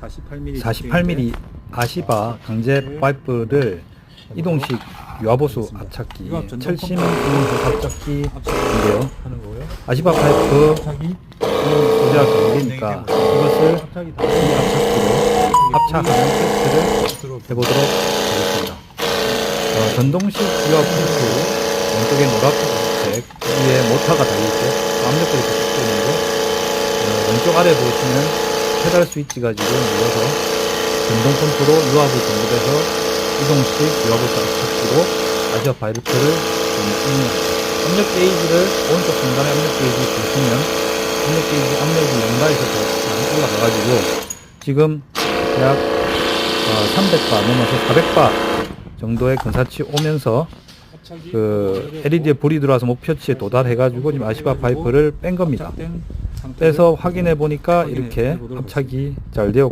48mm 48mm 아시바 강제 파이프를 이동식 유아보수 압착기, 철심 기능수 압착기인데요. 아시바 파이프 합착이 소재가 경계니까 이것을 이 압착기로 합착하는 테스트를 해보도록 하겠습니다. 어, 전동식 유압 펌프 왼쪽에 노란색 위에 모터가 달려있고 압력들이 붙어 있는데 어, 왼쪽 아래 보시면 페달 스위치 가지고 눌러서 전동 펌프로 유압을 전급해서 이동식 유압을 압착기로 아시아 바이러트를 입니다. 압력 게이지를 오른쪽 중간에 압력 게이지 보시면 압력 게이지 압력이 연가에서 더 많이 올라가가지고 지금 약 300바 넘어서 400바 정도의 근사치 오면서 그 LED에 불이 들어와서 목표치에 도달해가지고 지금 아시바 파이프를 뺀 겁니다. 빼서 확인해 보니까 이렇게 합착이 잘 되었고